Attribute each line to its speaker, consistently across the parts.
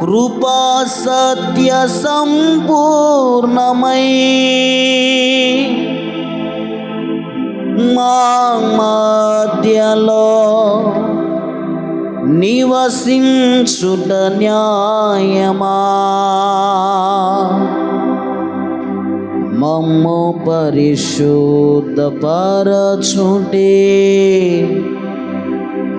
Speaker 1: కృపా సత్య సంపూర్ణమై. మా మధ్యలో నివసించుట న్యాయమా. మమ్ము పరిశుద్ధ పరచుటే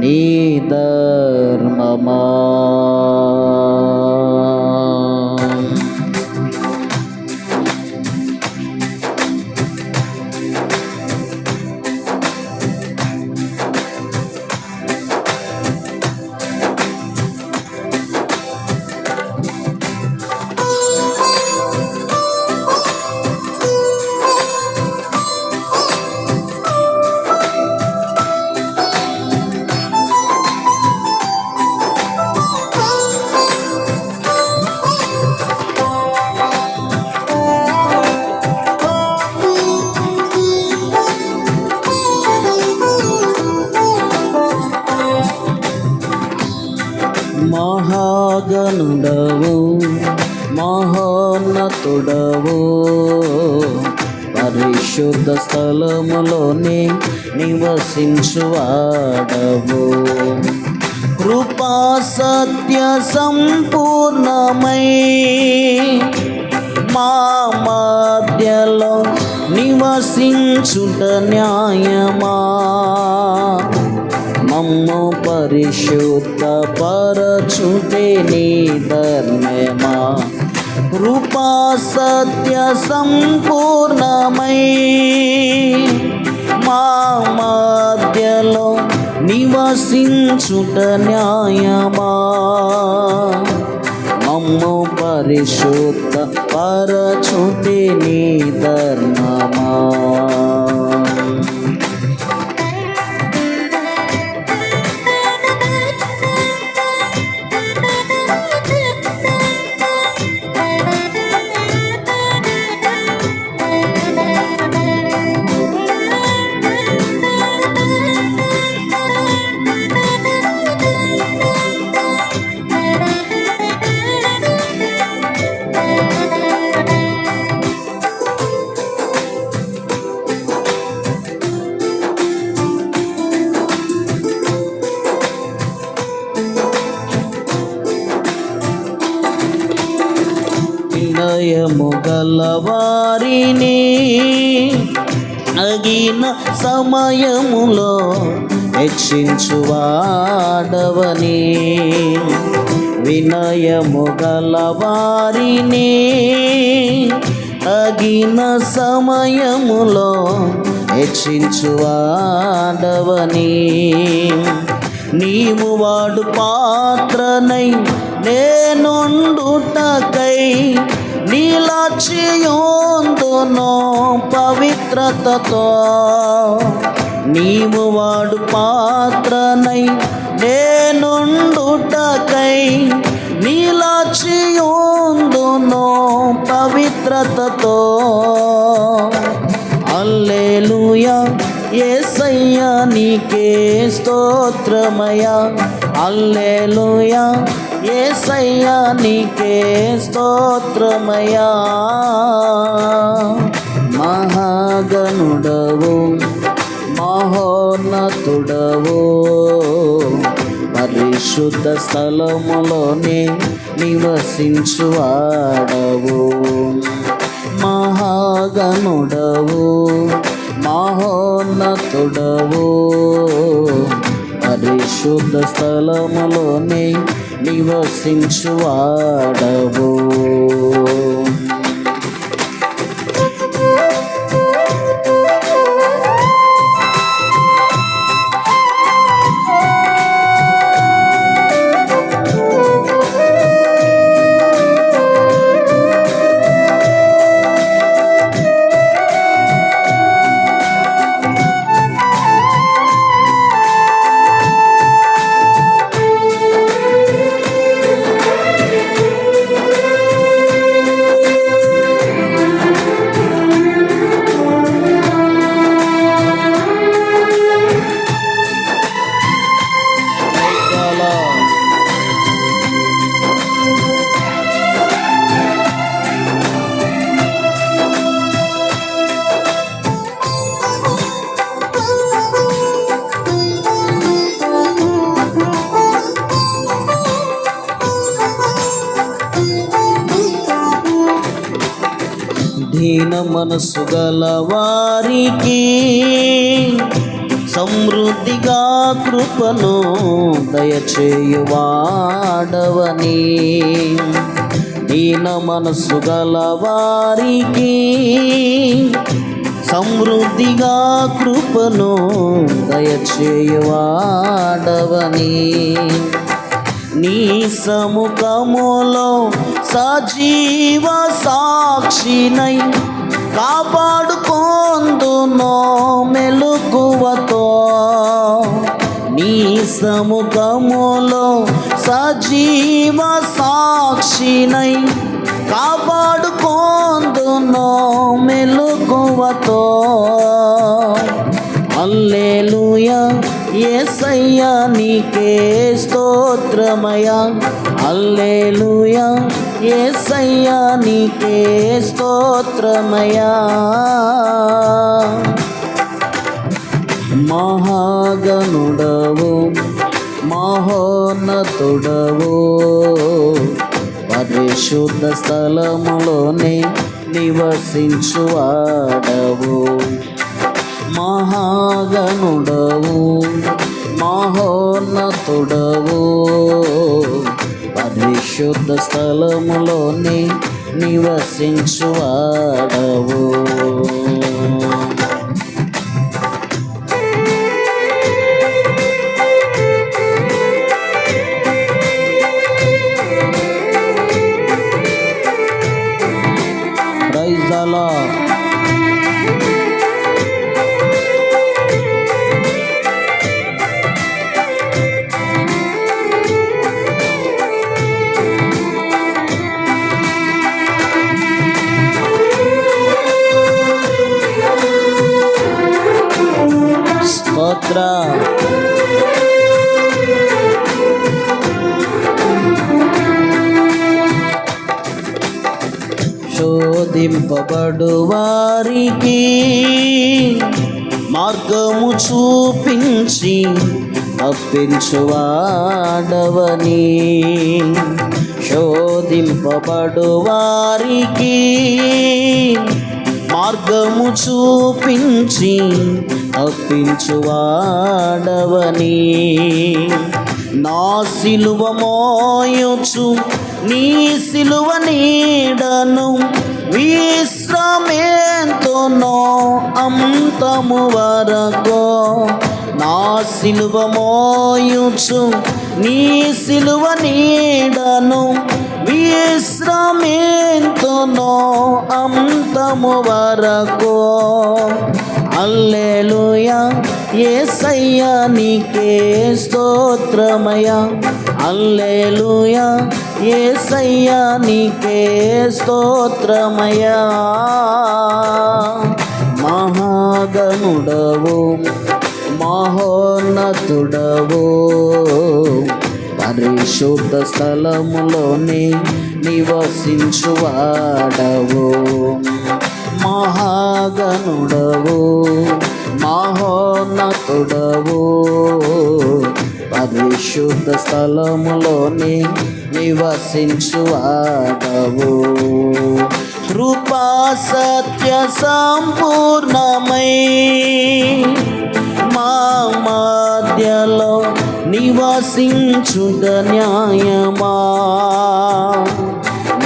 Speaker 1: నీ ధర్మమా మహోన్నతుడవు. పరిశుద్ధ స్థలములోనే నివసించువాడవు. కృపా సత్య సంపూర్ణమై మా మధ్యలో నివసించుట న్యాయమా? మమ్ము పరిశుద్ధ పరచుటే నీ ధర్మమా? కృపా సత్య సంపూర్ణమై మా మధ్యలో నివసించుట న్యాయమా? మమ్ము పరిశుద్ధ పరచుతే నీ ధర్మమా? హృదయము గలవారిని అగిన సమయములో హెచ్చించువాడవని వినయము గలవారిని అగిన సమయములో హెచ్చించువాడవని నీవు వాడు పాత్రనై నేనుండుటకై నీలాచియోందును పవిత్రతతో. నీవు వాడు పాత్రనై నేనుండుటకై నీలాచియోందును పవిత్రతతో. అల్లేలుయా ఏసయ్యా నీకే స్తోత్రమయా అల్లేలుయా ఏసయ్యా నీకే స్తోత్రమయా మహాగణుడవు మహోన్నతుడవు. పరిశుద్ధ స్థలములోనే నివసించువాడవు. మహాగణుడవు మహోన్నతుడవు. పరిశుద్ధ స్థలములోనే నివసించువాడవు. మనసు గల వారికి సమృద్ధిగా కృపను దయచేయువాడవని. ఈయన మనసు గల వారికి సమృద్ధిగా కృపను దయచేయువాడవని. నీ సముఖములో సజీవ సాక్షినై కాపాడుకోందునో మెలుకువతో నీ సముఖములో సజీవ సాక్షినై కాపాడుకోందునో మెలుకువతో అల్లేలుయా ఏసయ్యా నీకే స్తోత్రమయా అల్లేలుయా ఏసయ్యా నీకే స్తోత్రమయా మహాగనుడవు మహోన్నతుడవు. పరిశుద్ధ స్థలములోనే నివసించువాడవు. మహాగణుడవు మహోన్నతుడవు. పరిశుద్ధ స్థలములోని నివసించువాడవు. వారికి మార్గము చూపించి తప్పించువాడవని శోధింపబడు వారికి మార్గము చూపించి తప్పించువాడవని నా సిలువ మోయొచ్చు నీ సిలువ నీడను విశ్రమేంతోనో అంతము వరకు నా సిలువ మోయుచు నీ సిలువ నీడను విశ్రమేంతోనో అంతము వరకు. అల్లెలుయా ఏసయ్యా నీకే స్తోత్రమయ అల్లెలుయా ఏసయ్యా నీకే స్తోత్రమయా మహాగణుడవు మహోన్నతుడవు. పరిశుద్ధ స్థలములోని నివసించువాడవు. మహాగణుడవు మహోన్నతుడవు. పరిశుద్ధ స్థలములోని నివసించువాడవు. కృపా సత్య సంపూర్ణమై మా మధ్యలో నివసించుట న్యాయమా?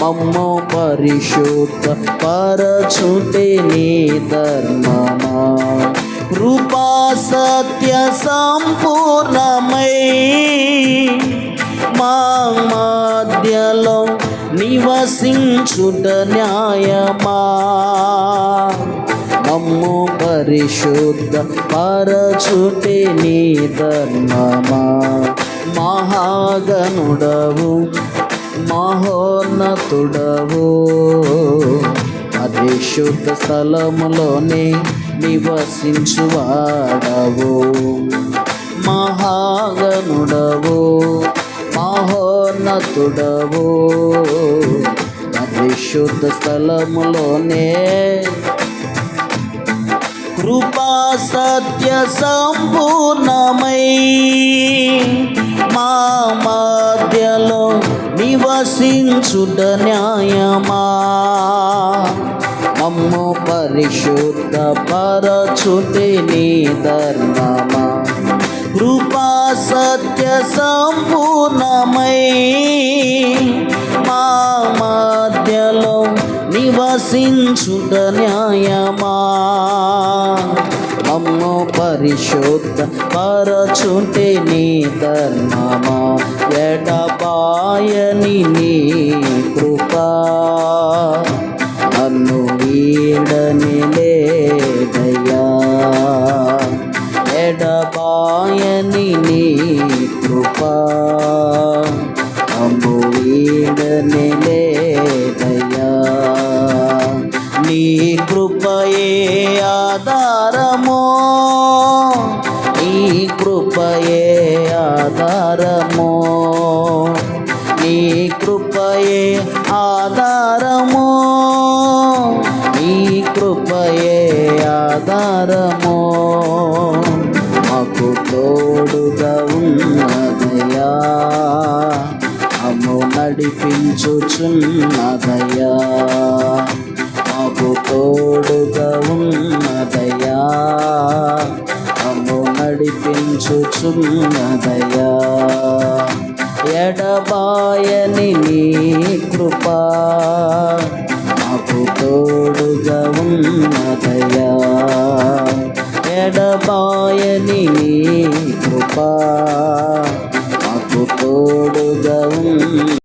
Speaker 1: మమ్మ పరిశుద్ధ పరచుటే నీ ధర్మమా? కృపా సత్య సంపూర్ణమై మా మధ్యలో నివసించుట న్యాయమా? మమ్ము పరిశుద్ధ పరచుటే నీ ధర్మమా? మహాగనుడవు మహోన్నతుడవు పరిశుద్ధ స్థలములోనే నివసించువాడవు. మహాగణుడవు మహోన్నతుడవు. పరిశుద్ధ స్థలములోనే కృపా సత్య సంపూర్ణమై మా మధ్యలో నివసించుట న్యాయమా? మమ్ము పరిశుద్ధ పరచుటి నీ ధర్మమా? కృపా సత్య సంపూర్ణమై మా మధ్యలో నివసించుట న్యాయమా? మమ్ము పరిశుద్ధ పరచుంటే నీ ధర్మమా? ఎడబాయని నీ కృప? నన్ను వీడని నడిపించుచున్నదయా మాకు తోడుగా ఉన్నదయా అమ్ము నడిపించుచున్నదయా ఎడబాయని నీ కృపా. మాకు తోడుగా ఉన్నదయా ఎడబాయని నీ కృపా. మాకు తోడుగా